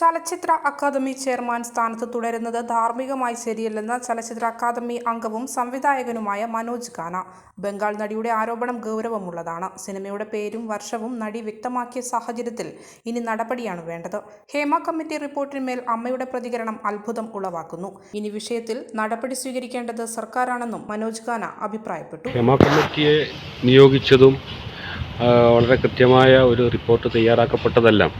ചലച്ചിത്ര academy chairman സ്ഥാനത്ത് തുടരുന്നത് ധാർമ്മികമായി ശരിയല്ലെന്ന് ചലച്ചിത്ര അക്കാദമി അംഗവും സംവിധായകനുമായ മനോജ് ഖാന. ബംഗാൾ നടിയുടെ ആരോപണം ഗൗരവമുള്ളതാണ്. സിനിമയുടെ പേരും വർഷവും നടി വ്യക്തമാക്കിയ സാഹചര്യത്തിൽ ഇനി നടപടിയാണ് വേണ്ടത്. ഹേമ കമ്മിറ്റി റിപ്പോർട്ടിന്മേൽ അമ്മയുടെ പ്രതികരണം അത്ഭുതം ഉളവാക്കുന്നു. ഇനി വിഷയത്തിൽ നടപടി സ്വീകരിക്കേണ്ടത് സർക്കാരാണെന്നും മനോജ് ഖാന അഭിപ്രായപ്പെട്ടു. ഹേമ കമ്മിറ്റിയെ നിയോഗിച്ചതും വളരെ കൃത്യമായ ഒരു റിപ്പോർട്ട് തയ്യാറാക്കപ്പെട്ടതെല്ലാം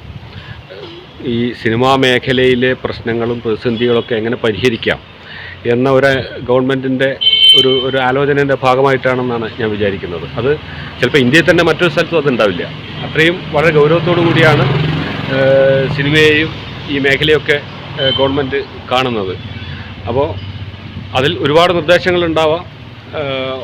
ഈ സിനിമാ മേഖലയിലെ പ്രശ്നങ്ങളും പ്രതിസന്ധികളൊക്കെ എങ്ങനെ പരിഹരിക്കാം എന്ന ഒരു ഗവൺമെന്റിന്റെ ഒരു ഒരു ആലോചനയുടെ ഭാഗമായിട്ടാണെന്നാണ് ഞാൻ വിചാരിക്കുന്നത്. അത് ചിലപ്പോൾ ഇന്ത്യയിൽ തന്നെ മറ്റൊരു സ്ഥലത്തും അതുണ്ടാവില്ല അത്രയും വളരെ ഗൗരവത്തോടു കൂടിയാണ് സിനിമയെയും ഈ മേഖലയൊക്കെ ഗവൺമെന്റ് കാണുന്നത്. അപ്പോൾ അതിൽ ഒരുപാട് നിർദ്ദേശങ്ങളുണ്ടാവാം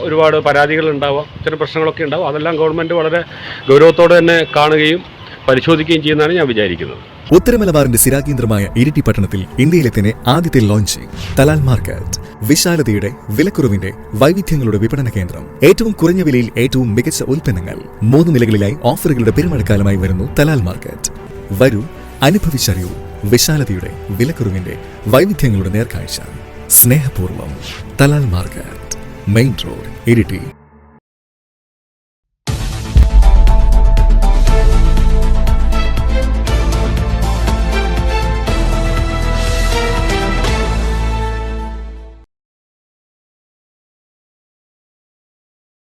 ഒരുപാട് പരാതികളുണ്ടാവാം ചില പ്രശ്നങ്ങളൊക്കെ ഉണ്ടാവും. അതെല്ലാം ഗവൺമെന്റ് വളരെ ഗൗരവത്തോടെ തന്നെ കാണുകയും പരിശോധിക്കുകയും ചെയ്യുന്നതാണ് ഞാൻ വിചാരിക്കുന്നത്. ഉത്തരമലബാറിന്റെ സ്ഥിരാകേന്ദ്രമായ ഇരിട്ടി പട്ടണത്തിൽ ഇന്ത്യയിലെ തന്നെ ആദ്യത്തെ ലോഞ്ചിങ് തലാൽ മാർക്കറ്റ്. വിശാലതയുടെ വിലക്കുറവിന്റെ വൈവിധ്യങ്ങളുടെ വിപണന കേന്ദ്രം. ഏറ്റവും കുറഞ്ഞ വിലയിൽ ഏറ്റവും മികച്ച ഉൽപ്പന്നങ്ങൾ. മൂന്ന് നിലകളിലായി ഓഫറുകളുടെ പെരുമഴക്കാലമായി വരുന്നു തലാൽ മാർക്കറ്റ്. വരൂ അനുഭവിച്ചറിയൂ വിശാലതയുടെ വിലക്കുറവിന്റെ വൈവിധ്യങ്ങളുടെ നേർക്കാഴ്ച. സ്നേഹപൂർവം Thalal market. Main road Iritty.